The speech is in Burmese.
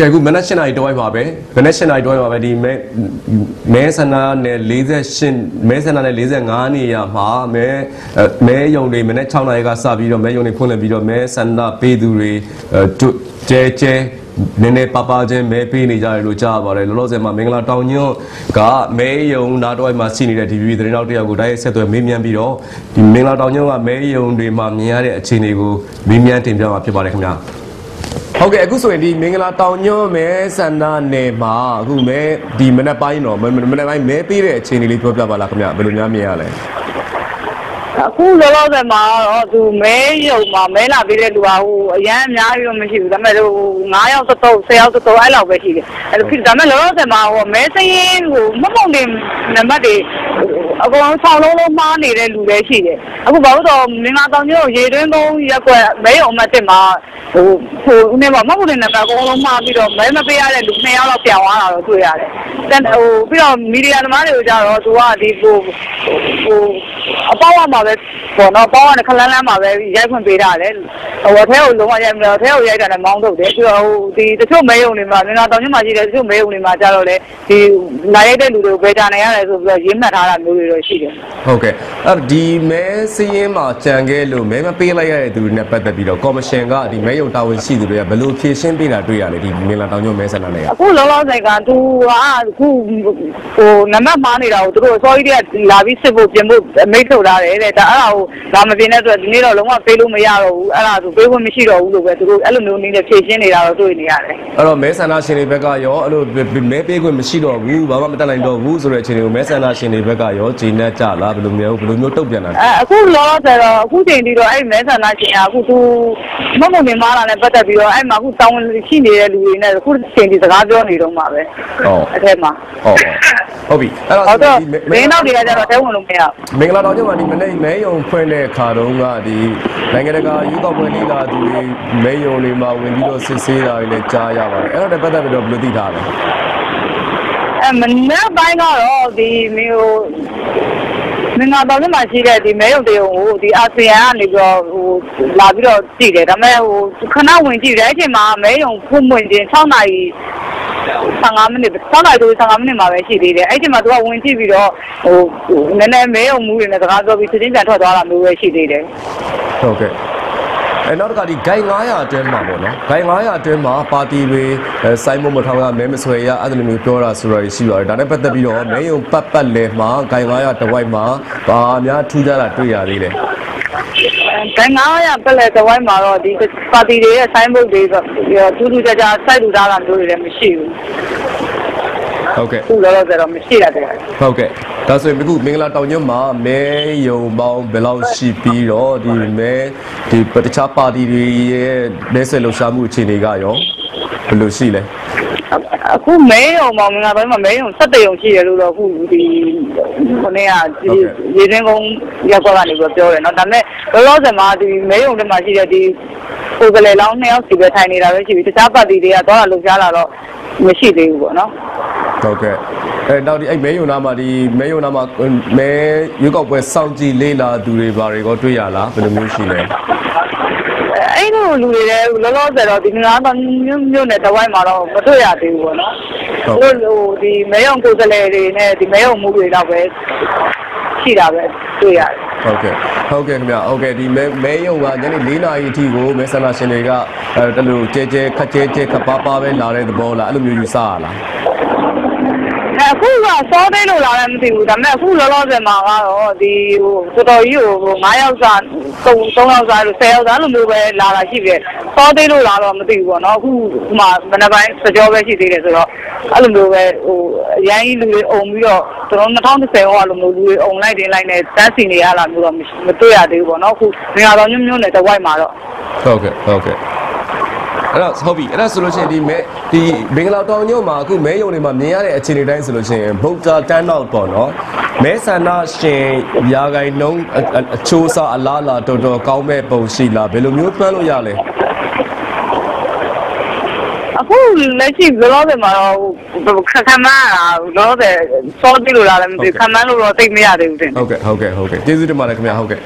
ကဲအခုမနက်၈နာရီတဝိုက်ပါပဲမနက်၈နာရီတဝိုက်ပါပဲဒီမဲမဲဆန္ဒနဲ့48မဲဆန္ဒနဲ့45နေရမှာမဲအဲမဲယုံတွေမနက်6နာရီကစပြီးတော့မဲယုံတွေဖွင့်လှစ်ပြီးတော့မဲဆန္ဒပေးသူတွေအဲတွကျဲကျဲနည်းနည်းပပချင်းမဲပေးနေကြတယ်လို့ကြားရပါတယ်လောလောဆယ်မှာမင်္ဂလာတောင်ညွန့်ကမဲယုံနားတော့မှာရှိနေတဲ့ DVB သတင်းတောက်တယောက်ကိုတိုက်ရိုက်ဆက်သွယ်မေးမြန်းပြီးတော့ဒီမင်္ဂလာတောင်ညွန့်ကမဲယုံတွေမှာမြင်ရတဲ့အခြေအနေကိုမေးမြန်းတင်ပြမှာဖြစ်ပါတယ်ခင်ဗျာ ဟုတ်ကဲ့အခုဆိုရင်ဒီမင်္ဂလာတောင်ညွန့်မဲဆန္ဒနယ်မှာအခုမဲဒီမနက်ပိုင်းတော့မမနက်ပိုင်းမဲပေးတဲ့အခြေအနေလေးပြောပြပါလားခင်ဗျဘယ်လိုများမြင်ရလဲအခုလောလောဆယ်မှာတော့သူမဲရုံမှာမဲလာပေးတဲ့လူကဟိုအရန်အများကြီးတော့မရှိဘူးဒါပေမဲ့ဟို9ယောက်သက်တော့10ယောက်သက်တော့အဲ့လောက်ပဲရှိတယ်အဲ့လိုဖြစ်ဒါပေမဲ့လောလောဆယ်မှာဟိုမဲစရင်ဟိုမမုံနေနံပါတ်တွေ အကောင်6လုံးလုံးမှားနေတဲ့လူလည်းရှိတယ်အခုဘာလို့တော့မင်္ဂလာတောင်ကျောင်းရေတွင်းကုန်းရက်ကွက်မဲရုံအမှတ်1မှာဟိုဟိုဦးနေမှာမဟုတ်တဲ့နံပါတ်အကုန်လုံးမှားပြီးတော့မဲမပေးရတဲ့လူ2ယောက်လောက်ပြောင်းသွားတာတော့တွေ့ရတယ်တန်ဟိုပြီးတော့မီဒီယာသမားတွေကိုကြတော့သူကဒီဟိုဟို အပေါက်အမှာပဲပေါ့နော်ပေါက်ကနေခလန်းလန်းမှာပဲရိုက်ခွင့်ပေးတာလေဟိုအထဲကိုလုံးဝရိုက်မလို့အထဲကိုရိုက်တာလည်းမောင်းထုတ်တယ်ပြီးတော့ဟိုဒီတချို့မဲယုံတွေမှာမြန်မာတောင်ကျွန်းမှာရှိတဲ့တချို့မဲယုံတွေမှာကြတော့လေဒီလာရိုက်တဲ့လူတွေကိုဘယ်တာနေရတယ်ဆိုပြီးတော့ရင်းမှတ်ထားတာမျိုးတွေတော့ရှိတယ်ဟုတ်ကဲ့အဲ့ဒီမဲစည်းရင်မှာကြံခဲ့လို့မဲမပေးလိုက်ရတဲ့သူတွေနဲ့ပတ်သက်ပြီးတော့ကော်မရှင်ကဒီမဲယုံတာဝန်ရှိသူတွေကဘယ်လိုဖြေရှင်းပေးတာတွေ့ရလဲဒီမင်္ဂလာတောင်ညွန့်မဲဆန္ဒနယ်ကအခုလောလောဆယ်ကသူကအခုဟိုနံပါတ်မှားနေတာကိုသူတို့ sorry တဲ့လာပြီးစစ်ဖို့ပြင်ဖို့အမိတ်ထုတ်ထားတယ်တဲ့ဒါအဲ့ဒါကိုလာမပြင်တဲ့အတွက်ဒီနေ့တော့လုံးဝပေးလို့မရတော့ဘူးအဲ့ဒါဆိုပေးဖို့မရှိတော့ဘူးလို့ပဲသူတို့အဲ့လိုမျိုးနည်းနဲ့ဖြေရှင်းနေတာတော့တွေ့နေရတယ်အဲ့တော့မဲဆန္ဒရှင်တွေဘက်ကရောအဲ့လိုမဲပေးခွင့်မရှိတော့ဘူးဘာမှမတတ်နိုင်တော့ဘူးဆိုတဲ့အခြေအနေကိုမဲဆန္ဒရှင်တွေဘက်ကရောဂျင်းနဲ့ကြလားဘယ်လိုမျိုးဘယ်လိုမျိုးတုံ့ပြန်တာလဲအဲအခုလောလောဆယ်တော့အခုချိန်ထိတော့အဲ့မဲဆန္ဒရှင်ကအခုသူမမုံနေမားလာနဲ့ပတ်သက်ပြီးတော့အဲ့မှာအခုတောင်းဝင်ရှိနေတဲ့လူတွေနဲ့အခုချိန်ထိစကားပြောနေတော့မှာပဲအဲ့ထဲမှာဟုတ်ဟုတ်ပြီအဲ့ဟုတ်တော့တော့ဒီမင်းတော့တွေကကြတော့တဲဝင်လို့မရဘူးမင်္ဂလာတောင်ကျမှဒီမနေ့မဲယုံဖွင့်တဲ့ခါတုန်းကဒီနိုင်ငံတကာရွေးကောက်ပွဲလေးလာသူတွေမဲယုံလေးမှာဝင်ပြီးတော့စစ်ဆေးတာတွေလည်းကြားရပါတယ်အဲ့တော့တပတ်သက်ပြီးတော့ဘယ်လိုသိထားလဲအဲမနေ့ပိုင်းကတော့ဒီမျိုးမင်္ဂလာတော်လေးမှာရှိတဲ့ဒီမဲရုံတရုံကိုဒီအာဆီယံကနေပြီးတော့ဟိုလာပြီးတော့ကြည့်တယ်ဒါပေမဲ့ဟိုခဏဝင်ကြည့်တယ်အဲ့ချိန်မှာမဲရုံဖွင့်ပွင့်ခြင်း6နာရီ 15မိနစ်6နာရီ15မိနစ်မှာပဲရှိသေးတယ်အဲ့ချိန်မှာသူကဝင်ကြည့်ပြီးတော့ဟိုနည်းနည်းမဲရုံမူတွေနဲ့စကားပြောပြီးချင်းချင်းပြန်ထွက်သွားတာမျိုးပဲရှိသေးတယ်ဟုတ်ကဲ့အဲနောက်တစ်ခါဒီဂိုင်900အတွင်းမှာပေါ့နော်ဂိုင်900အတွင်းမှာပါတီတွေအဲစိုင်းမမထောင်ရမဲမဆွဲရအဲ့ဒါလိုမျိုးပြောတာဆိုတာရှိပါတယ်ဒါနဲ့ပတ်သက်ပြီးတော့မဲယုံပတ်ပတ်လဲမှာဂိုင်900တဝိုက်မှာဘာများထူးခြားတာတွေ့ရသေးလဲ ဘယ်900ပလက်တဝိုင်းမှာတော့ဒီပါတီတွေရဲ့ဆိုင်းဘုတ်တွေဆိုတူတူကြကြစိုက်လူသားတာမျိုးတွေလည်းမရှိဘူးဟုတ်ကဲ့ခုလောလောဆယ်တော့မရှိတာတည်းဟုတ်ကဲ့ဒါဆိုရင်အခုမင်္ဂလာတောင်ညွန့်မှာမဲယုံပေါင်းဘယ်လောက်ရှိပြီးတော့ဒီမဲဒီတခြားပါတီတွေရဲ့မဲဆွဲလှုပ်ရှားမှုအခြေအနေကရောဘယ်လိုရှိလဲ အခုမဲရုံမှာမင်္ဂလာပိုင်းမှာမဲရုံ17ရုံရှိတယ်လို့တော့အခုဒီခုနေ့ကဒီရေစင်းကုန်းရက်ကွက်ကနေပြီးပြောတယ်เนาะဒါပေမဲ့လောလောဆယ်မှာဒီမဲရုံတွေမှာရှိတဲ့ဒီကိုယ်ကလေးလောင်းနှစ်ယောက်စီပဲထိုင်နေတာပဲရှိပြီတခြားပါတီတွေကသွားတာလှုပ်ရှားလာတော့မရှိသေးဘူးပေါ့နော် ဟုတ်ကဲ့အဲနောက်ဒီအဲ့မဲယုံနာမှာဒီမဲယုံနာမှာမဲရွေးကောက်ပွဲစောင့်ကြည့်လေ့လာသူတွေဘာတွေကိုတွေ့ရလားဘယ်လိုမျိုးရှိလဲ အဲ့လိုလူတွေလည်းလောလောဆယ်တော့ဒီငါးတော့မြို့မြို့နယ်တဝိုင်းမှာတော့မတွေ့ရသေးဘူးပေါ့နော်။သူတို့ဟိုဒီမဲယုံကိုယ်စားလှယ်တွေနဲ့ဒီမဲယုံမှုတွေတော့ပဲရှိတာပဲတွေ့ရတယ်ဟုတ်ကဲ့ဟုတ်ကဲ့ခင်ဗျဟုတ်ကဲ့ဒီမဲမဲယုံကညနေ4နာရီအထိကိုမဲဆန္ဒရှင်တွေကအဲတလူကျဲကျဲခက်ကျဲကျဲခပ်ပါပါပဲလာတဲ့သဘောလားအဲ့လိုမျိုးယူဆရလား။ အခုကစောသိလို့လာလည်းမသိဘူး။ဒါပေမဲ့အခုလောလောဆယ်မှာကတော့ဒီဟိုတော်တော်ကြီးဟို9ယောက်စာ3 3ယောက်စာလို့10ယောက်စာလို့မျိုးပဲလာတာရှိတယ်။စောသိလို့လာတော့မသိဘူးပေါ့နော်။အခုဒီမှာမနက်ပိုင်းစကြောပဲရှိသေးတယ်ဆိုတော့အဲ့လိုမျိုးပဲဟိုအရန်ကြီးလူတွေအုံပြီးတော့ကျွန်တော်2010ဟောလိုမျိုးလူတွေအုံလိုက်တင်လိုက်နဲ့တန်းစီနေရလာမျိုးတော့မတွေ့ရသေးဘူးပေါ့နော်။အခုငါတော်ညွန့်ညွန့်နဲ့တဝိုက်မှာတော့ဟုတ်ကဲ့ဟုတ်ကဲ့ အဲ့တော့ဟုတ်ပြီအဲ့ဒါဆိုလို့ရှိရင်ဒီမဲဒီမင်္ဂလာတောင်ညွန့်မှာအခုမဲယုံတွေမှာမြင်ရတဲ့အခြေအနေတိုင်းဆိုလို့ရှိရင်ဗုဒ္ဓတန်းတော့ပေါ့နော်မဲဆန္ဒရှင်ရာဂိုင်နှုံးအအအချိုးစားအလားအလာတော်တော်ကောင်းမဲ့ပုံရှိလားဘယ်လိုမျိုးတွန်းလို့ရလဲအခုလက်ရှိလောလောဆယ်မှာတော့ခက်ခမ်းမလာလောလောဆယ်စောသိလို့လာလည်းမသိဘူးခမ်းမလို့တော့သိမရသေးဘူးတင်ဟုတ်ကဲ့ဟုတ်ကဲ့ဟုတ်ကဲ့ကျေးဇူးတင်ပါတယ်ခင်ဗျာဟုတ်ကဲ့